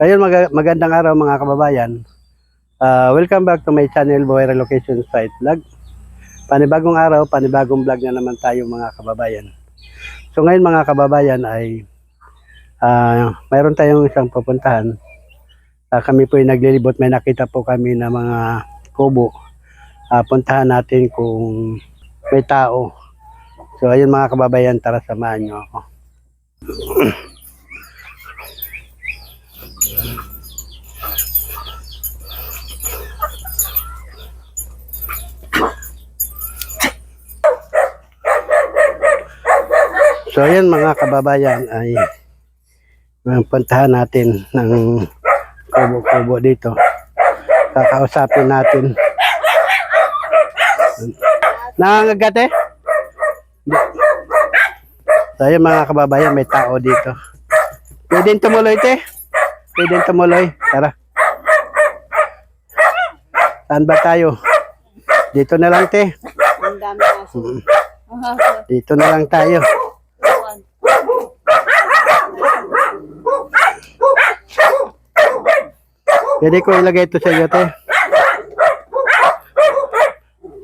Ayun, mag- magandang araw mga kababayan. Ah, welcome back to my channel, Boy Relocation Site Vlog. Panibagong araw, panibagong vlog na naman tayo mga kababayan. So ngayon mga kababayan ay ah, mayroon tayong isang pupuntahan. Ah, kami po ay naglilibot, may nakita po kami na mga kubo. Ah, puntahan natin kung may tao. So ayun mga kababayan, tara samahan nyo ako. So ayan mga kababayan ay puntahan natin ng kubo-kubo dito. Kakausapin natin. Nangangagate? So ayan mga kababayan may tao dito. Pwede tumuloy te? Pwede tumuloy. Tara. Saan ba tayo? Dito na lang te. Ang dami aso. Mm. Dito na lang tayo. Pwede ko ilagay ito sa iyo, te.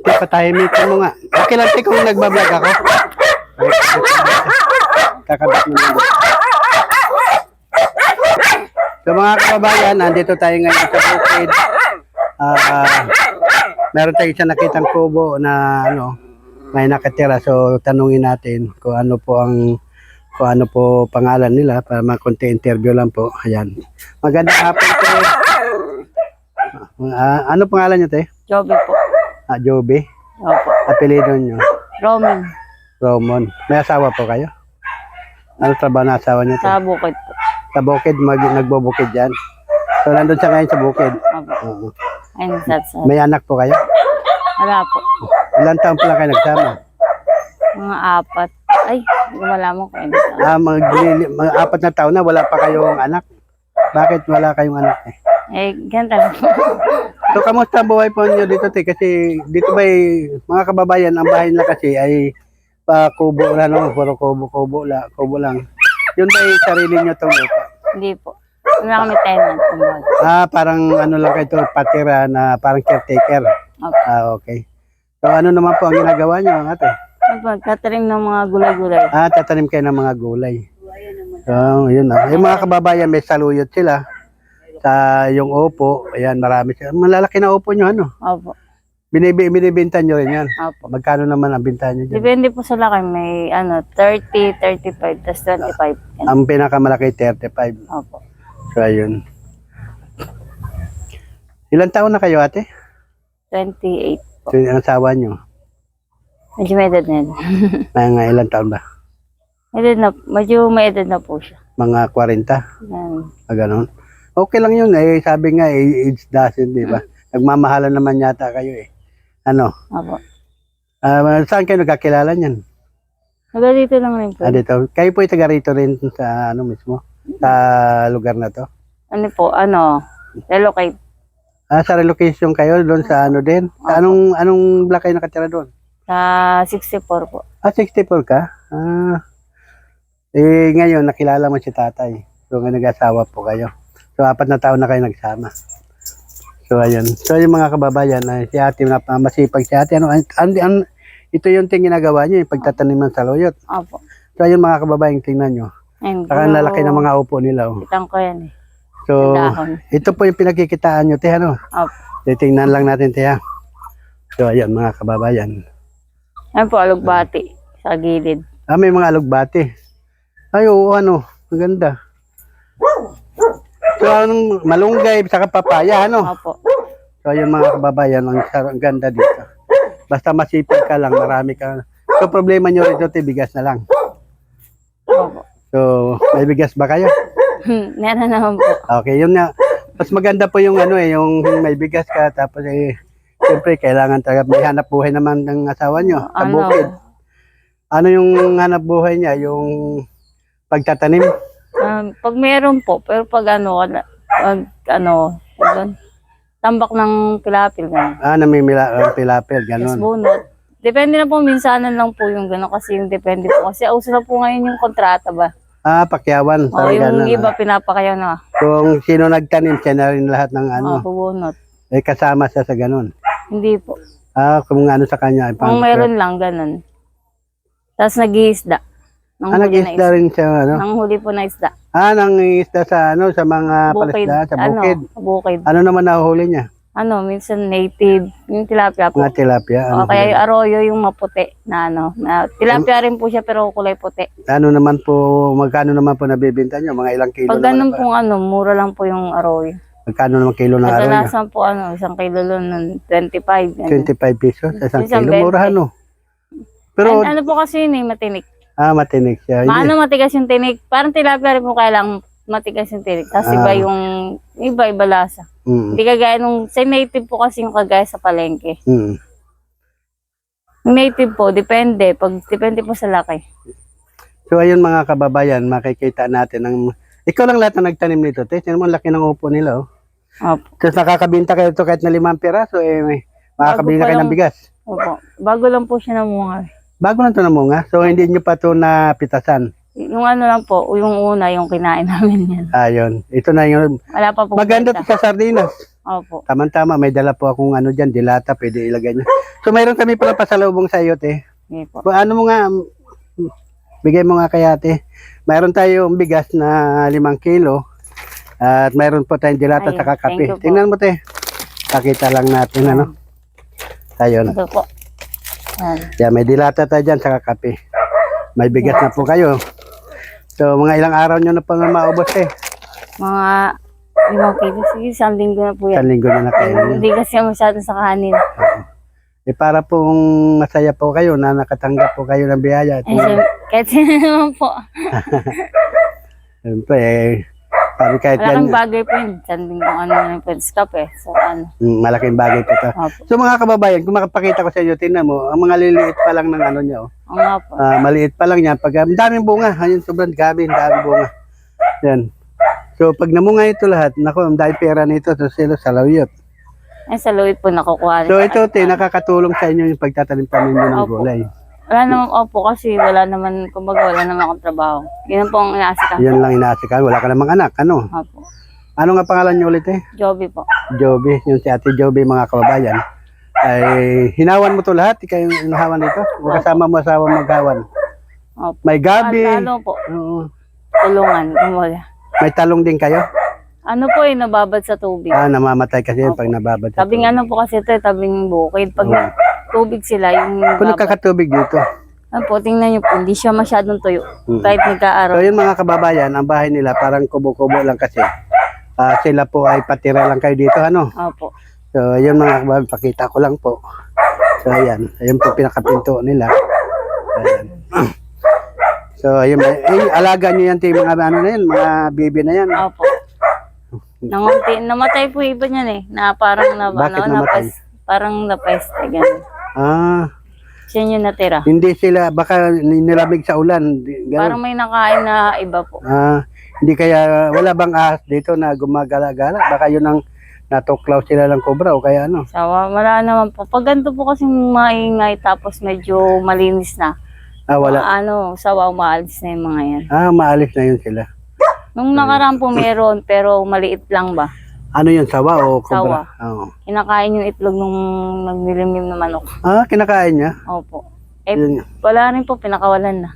Te, patahimikin mo nga. Okay lang, te, kung nagbablog ako. Ay, Kakabit mo lang. So mga kababayan, nandito tayo ngayon sa bukid. Ah, ah, meron tayong isang nakitang kubo na ano, may nakatira. So tanungin natin kung ano po ang kung ano po pangalan nila para makunti interview lang po. Ayan. Magandang hapon te. Ah, ano pangalan niyo te? Joby po. Ah, Joby. Opo. Apelido niyo? Roman. Romon. May asawa po kayo? Ano trabaho na asawa niyo te? Sa bukid po. Sa bukid, mag, nagbubukid dyan. So nandun siya ngayon sa bukid. Opo. Oo. Ayun, that's all. May anak po kayo? Wala po. Ilan taon pala kayo nagsama? Mga apat. Ay, ko kung ilan taon. Ah, mag, mga apat na taon na wala pa kayong anak. Bakit wala kayong anak eh? Eh, po. So, kamusta buhay po niyo dito, te? Kasi dito ba, mga kababayan, ang bahay nila kasi ay pa kubo lang, no? Puro kubo, kubo, la, kubo lang. Yun yung sarili niyo itong lupa? Hindi po. Hindi kami tenant. kumbaga. Ah, parang ano lang kayo, ito, patira na parang caretaker. Opo. Ah, okay. So, ano naman po ang ginagawa niyo, ate? Opo, catering ng mga gulay-gulay. Ah, tatanim kayo ng mga gulay. So, yun na. Yung mga kababayan, may saluyot sila. Sa yung opo, ayan, marami sila. Malalaki na opo nyo, ano? Opo. Binibi, binibinta nyo rin yan. Opo. Magkano naman ang binta nyo dyan? Depende po sa laki. May ano, 30, 35, tas 25. Yan. Ang pinakamalaki, 35. Opo. So, ayun. Ilan taon na kayo, ate? 28 po. So, yung asawa nyo? Medyo may edad na yun. Mga ilan taon ba? Edad na, medyo may edad na po siya. Mga 40? Yan. Ah, ganun. Okay lang yun. Eh, sabi nga, eh, age doesn't, di ba? Nagmamahalan naman yata kayo eh. Ano? Opo. Ah, saan kayo nagkakilala niyan? Hanggang dito lang rin po. Ah, dito. Kayo po ay taga rito rin sa ano mismo? Sa lugar na to? Ano po, ano, relocate. Ah, sa relocation kayo doon sa ano din? Sa anong anong block kayo nakatira doon? Sa 64 po. Ah, 64 ka? Ah. Eh, ngayon, nakilala mo si tatay. So, nga nag-asawa po kayo. So, apat na taon na kayo nagsama. So, ayun. So, yung mga kababayan, ay si ate, masipag si ate. Ano, an, an, ito yung ting ginagawa niyo, yung pagtatanim ng saluyot. Opo. So, ayun mga kababayan, tingnan nyo. Ayun, Saka ang lalaki ng mga upo nila. Oh. Kitang ko yan eh. So, ito po yung pinagkikitaan nyo, te, ano? Opo. Titingnan lang natin, te, ha? So, ayan, mga kababayan. Ayun po, alugbati. Sa gilid. Ah, may mga alugbati. Ay, oo, ano, maganda. So, anong malunggay, saka papaya, ano? Opo. So, ayun mga kababayan, ang, ang ganda dito. Basta masipag ka lang, marami ka. So, problema nyo rito, te, bigas na lang. Opo. So, may bigas ba kayo? Meron naman po. Okay, yun nga. Mas maganda po yung ano eh, yung may bigas ka, tapos eh, siyempre, kailangan talaga, may hanap buhay naman ng asawa nyo, sa Ano? bukid. Ano yung hanap buhay niya? Yung pagtatanim? Um, pag meron po, pero pag ano, wala, pag ano, doon, tambak ng pilapil, gano'n. Ah, namimila ang pilapil, Tapos ganun. bunot. Depende na po, minsanan lang po yung gano'n kasi yung depende po. Kasi uso na po ngayon yung kontrata ba? Ah, pakyawan. O Talaga yung na. iba pinapakayaw na. Kung sino nagtanim, siya na rin lahat ng ano. Ano? bubunot. Eh, kasama siya sa ganun. Hindi po. Ah, kung ano sa kanya. Kung meron lang, ganun. Tapos nag-iisda. Ah, na nag-isda rin siya, ano? Nang huli po na isda. Ah, nang isda sa, ano, sa mga Bukid. palisda, sa bukid. Ano, bukid. Ano naman nahuhuli niya? Ano, minsan native. Yung tilapia po. Mga tilapia. Ano, O, kaya yung arroyo yung maputi na ano. Na, tilapia rin po siya pero kulay puti. ano naman po, magkano naman po nabibinta niyo? Mga ilang kilo Pag naman ganun pong ano, mura lang po yung arroyo. Magkano naman kilo araw niya? Kadalasan po ano, isang kilo lang ng 25. ganun. 25 pesos sa isang Minsan kilo. 20. Mura ano? Pero, An- ano po kasi yun eh, matinik. Ah, matinik siya. Paano matigas yung tinik? Parang tilapia rin po kaya lang matigas yung tinik. Tapos Ah. iba yung, iba iba lasa. Mm, Hindi kagaya nung, sa native po kasi yung kagaya sa palengke. mm. Yung native po, depende. Pag, depende po sa laki. So ayun mga kababayan, makikita natin ang ikaw lang lahat na nagtanim nito. Te, tingnan mo ang laki ng upo nila oh. Opo. Tapos nakakabinta kayo ito kahit na limang piraso eh may makakabili na pa kayo ng lang- bigas. Opo. Bago lang po siya namunga. Bago lang ito namunga. So hindi nyo pa ito napitasan. Yung ano lang po, yung una, yung kinain namin yan. Ayun. Ito na yung Wala pa po. maganda to sa sardinas. Opo. Tama-tama, may dala po akong ano dyan, dilata, pwede ilagay nyo. So mayroon kami pala pasalubong sa iyo, te. Hindi po. Kung ano mo nga, mm, bigay mo nga kaya, te. Mayroon tayong bigas na limang kilo. At mayroon po tayong dilata Ayun, kape. thank you po. Tingnan mo, te. Pakita lang natin, ano. Ayun. Ito po. Yan. Yan, may dilata tayo dyan sa kape. May bigas na po kayo. So, mga ilang araw nyo na po na maubos, eh. Mga limang kilo. Sige, isang linggo na po yan. Isang linggo na na kayo. Hindi kasi masyado sa kanin. Eh, para pong masaya po kayo na nakatanggap po kayo ng biyaya. Eh, syem- kahit sino naman po. Siyempre, eh, sabi kahit yan, Malaking bagay po yun. Isang linggo ano yung pwede kape. So, ano. mm, malaking bagay po ito. Opo. So mga kababayan, kung makapakita ko sa inyo, tingnan mo, ang mga liliit pa lang ng ano niya, oh. Oo nga po. Ah, maliit pa lang yan. Pag, ang daming bunga, ayun, sobrang gabi, ang daming bunga. Yan. So pag namunga ito lahat, nako, ang dahil pera nito, so sila sa lawyot. Eh, sa luwit po nakukuha. So ito, te, nakakatulong sa inyo yung pagtatanim-tanim nyo ng Opo. gulay. Wala naman, opo, kasi wala naman, kumbaga, wala naman akong trabaho. Yun po ang inaasikan. Yan lang inaasikan. Wala ka namang anak, ano? Opo. Ano nga pangalan nyo ulit, eh? Joby po. Joby, yung si Ate Joby, mga kababayan. Ay, hinawan mo to lahat, ikaw yung hinawan dito. O kasama mo asawa maghawan. Opo. May gabi. Ano po, Oo. tulungan. Kumbaga. May talong din kayo? Ano po eh, nababad sa tubig. Ah, namamatay kasi yun pag nababad. sa Tabing ano po kasi ito, eh, tabing bukid. Pag Oo. Tubig sila, yung Kung babad. nagkakatubig dito. Ano po, tingnan nyo po, hindi siya masyadong tuyo. Mm. Kahit So nagka-araw. yun mga kababayan, ang bahay nila parang kubo-kubo lang kasi. Ah, sila po ay patira lang kayo dito, ano? Opo. So yun mga kababayan, pakita ko lang po. So ayan, ayun po pinakapinto nila. Ayan. So ayun, eh, alaga nyo yan, te, mga ano na yan, mga baby na yan. Opo. Nangunti, namatay po yung iba niyan eh. Na parang na, Bakit ano, namatay? napas, parang napeste, ganun. Ah, Siya yung natira. hindi sila, baka nilamig sa ulan. di- ganun. Parang may nakain na iba po. Ah, hindi kaya wala bang ahas dito na gumagala-gala? Baka yun ang natuklaw sila ng kobra o kaya ano? Sawa, wala naman po. Pag ganito po kasing maingay tapos medyo malinis na. Ah, wala. Ano, sawa, umaalis na yung mga yan. Ah, maalis na yun sila. Nung nakaraan po meron, pero maliit lang ba? Ano yun, sawa o kobra? Oo. Kinakain yung itlog nung naglilimlim na manok. Ah, kinakain niya? Opo. Eh, Yun. wala rin po, pinakawalan na.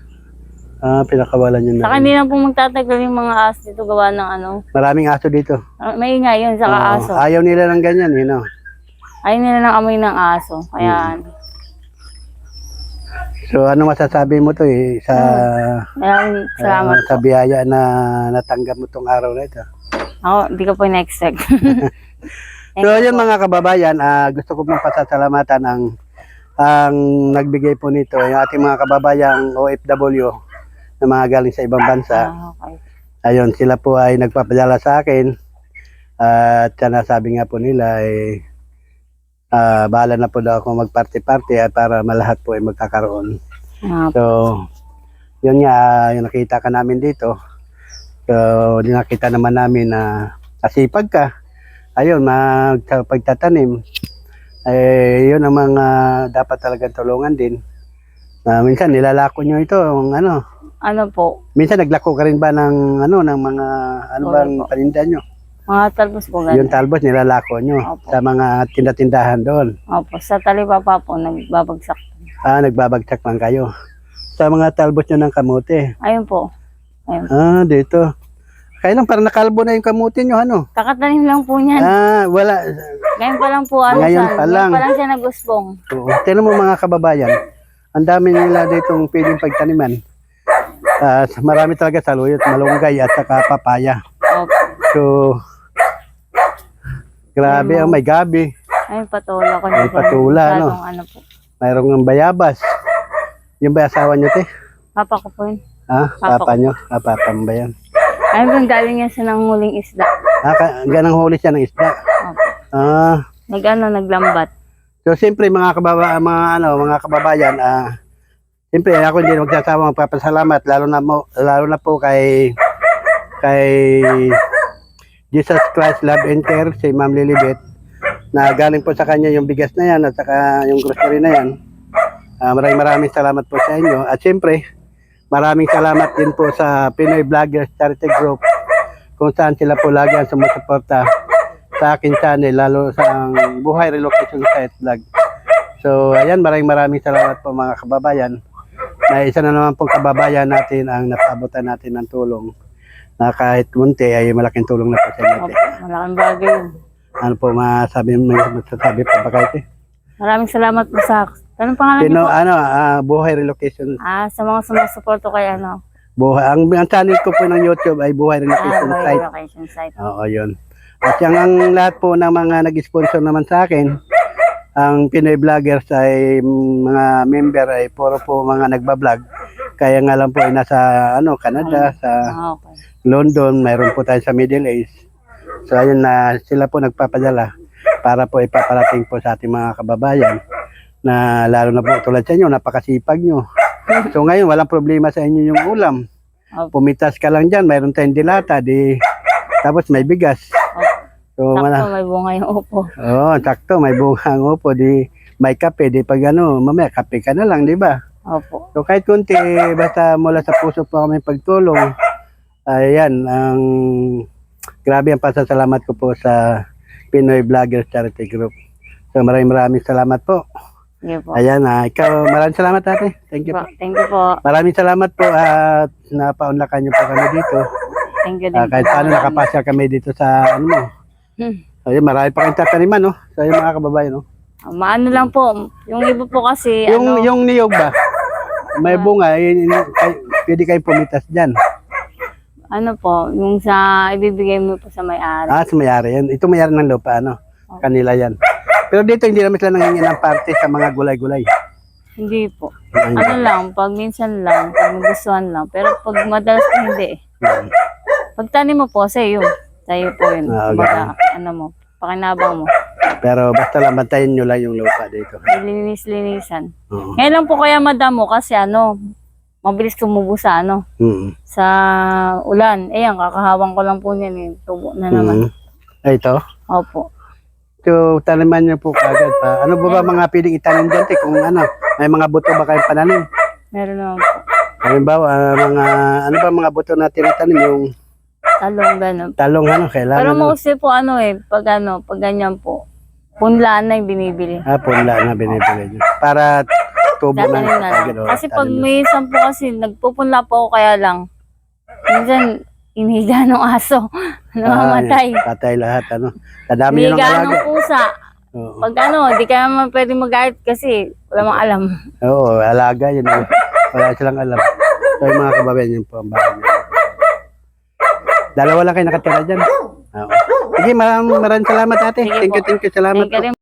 Ah, pinakawalan niya Saka na. hindi na po magtatagal yung mga aso dito gawa ng ano. Maraming aso dito. ah, Maingay yun, saka Oo, aso. ayaw nila ng ganyan, you know. Ayaw nila ng amoy ng aso. Kaya, Hmm. So, ano masasabi mo to eh, sa, maraming ah, salamat. sa biyaya na natanggap mo tong araw na ito? Ako, hindi ko po in-expect. So, yun mga kababayan, ah, gusto ko pong pasasalamatan ang ang nagbigay po nito, yung ating mga kababayang OFW na mga galing sa ibang bansa. Ah, okay. Ayun, sila po ay nagpapadala sa akin. At uh, sabi nga po nila, eh, ah, bahala na po daw ako mag-party-party at para malahat po ay magkakaroon. Ah, So, yun nga, yung nakita ka namin dito. So, nakita naman namin na kasipag ka. Ayun, mag, pagtatanim. Eh, yun ang mga dapat talagang tulungan din. Ah, minsan nilalako nyo ito, yung ano. Ano po, Minsan naglako ka rin ba ng ano ng mga ano Wala bang po. paninda nyo? mga talbos po Yung ganun. talbos nilalako nyo Opo. sa mga tindatindahan doon. Opo, sa talipapa po, nagbabagsak. Ah, nagbabagsak lang kayo. Sa mga talbos nyo ng kamote. Ayun po. Ayun. Ah, dito. Kailan parang nakalbo na yung kamote nyo, ano? Kakatanim lang po niyan. Ah, wala. Ngayon pa lang po, ano Ngayon pa lang. Ngayon pa lang siya nagusbong. Oo. Tignan mo mga kababayan, ang dami nila ditong pwedeng pagtaniman. Ah, marami talaga saluyot, malunggay at saka papaya. Opo. So, grabe, oh, may gabi. Ayun, patula ko May po. patula, ano? Masyadong ano po. Mayroong ng bayabas. Yung ba asawa nyo, te? Papa ko po yun. Ha? Papa Papa nyo? Ah, papa mo ba yan? Ayun po, galing niya sa nang huling isda. Ah, ka- ganang huli siya ng isda. Opo. Ah, Nag ano, naglambat. so siyempre mga kababa, mga ano, mga kababayan, ah, siyempre ako hindi magsasawa magpapasalamat lalo na mo, lalo na po kay kay Jesus Christ Love and Care si Ma'am Lilibet na galing po sa kanya yung bigas na yan at saka yung grocery na yan. Ah, maraming maraming salamat po sa inyo. At siyempre, maraming salamat din po sa Pinoy Vloggers Charity Group kung saan sila po lagi ang sumusuporta sa akin channel, lalo sa ang Buhay Relocation Site Vlog. So, ayan, maraming maraming salamat po mga kababayan. Na isa na naman pong kababayan natin ang napaabutan natin ng tulong na kahit munti ay malaking tulong na po sa inyo. Te. malaking bagay. Ano po masabi, may masasabi pa ba kayo? Maraming salamat po sa... Anong pangalan niyo Pino, po? ano, ah, Buhay Relocation. Ah, sa mga sumusuporto kay ano. Buhay, ang, ang channel ko po ng YouTube ay Buhay Ah, Relocation by Site. location site. Oo, yun. At yung ang lahat po ng mga nag-sponsor naman sa akin, ang Pinoy Vloggers ay mm, mga member ay puro po mga nagbablog. Kaya nga lang po ay nasa ano, Canada, sa Ah, okay. London, mayroon po tayo sa Middle East. So ayun na sila po nagpapadala para po ipaparating po sa ating mga kababayan na lalo na po tulad sa inyo, napakasipag nyo. So ngayon, walang problema sa inyo yung ulam. Opo. Pumitas ka lang dyan, mayroon tayong dilata, di, tapos may bigas. So, Sakto, wala. may bunga yung upo. Oo, sakto, may bungang upo, di, may kape, di pag ano, mamaya kape ka na lang, di ba? Opo. So kahit kunti, basta mula sa puso po kami pagtulong, ayan, ang grabe ang pasasalamat ko po sa Pinoy Vloggers Charity Group. So maraming maraming salamat po. Sige po. Ayan, ah, ikaw, maraming salamat ate. Thank you po. Thank you po. Maraming salamat po at napaunlakan niyo po kami dito. Thank you din Ah, kahit paano nakapasya kami dito sa ano mo. Hmm. Ayun, marami pa kayong tataniman, no? So, yung mga kababayan, no? Ah, Maano lang po. Yung iba po kasi, Yung, ano, yung niyog ba? May bunga, eh, ay, pwede kayo pumitas dyan. ano po, yung sa ibibigay mo po sa may-ari. Ah, sa mayari yan. Ito mayari ng lupa, ano? Kanila yan. Pero dito, hindi naman sila nangingin ng parte sa mga gulay-gulay. Hindi po. Ayun. Ano lang, pag minsan lang, pag nagustuhan lang. Pero pag madalas po hindi. Hmm. Pag tanim mo po, sa'yo. Sa'yo po yun. Ah, Kumbaga, ano mo, pakinabang mo. Pero basta lang, bantayan nyo lang yung lupa dito. Nilinis-linisan. Oo. Ngayon lang po kaya madamo kasi ano, mabilis tumubo sa ano, Mm. sa ulan. Eh, yan, kakahawang ko lang po niyan eh. Tubo na naman. Mm. Ay, ito. Opo. So, taniman nyo po kagad pa. Ano ba ba mga pwedeng itanim dyan? te? Kung ano, may mga buto ba kayong pananim? Meron naman po. Halimbawa, ah, mga, ano ba mga buto na tinatanim? Yung Talong gano'n. talong, ano, kailangan. Pero ano? mostly po ano eh, pag ano, pag ganyan po, punlaan na yung binibili. Ah, punla na binibili nyo. Para tubo na. Tatanim na lang. oh, Kasi pag tanim na. may isang po kasi, nagpupunla po ako kaya lang, minsan, inihiga ng aso. Namamatay. Ah, patay lahat, ano. Kadami nyo ng Inihiga alaga. ng pusa. Oo. Pag ano, di ka naman pwede mag kasi wala mang alam. Oo, alaga yun. eh. Wala silang alam. So, yung mga kababayan yun po ang bahay nila. Dalawa lang kayo nakatira dyan. Oo. Sige, maraming maraming salamat ate. Thank you, thank you. Salamat Thank you po. rin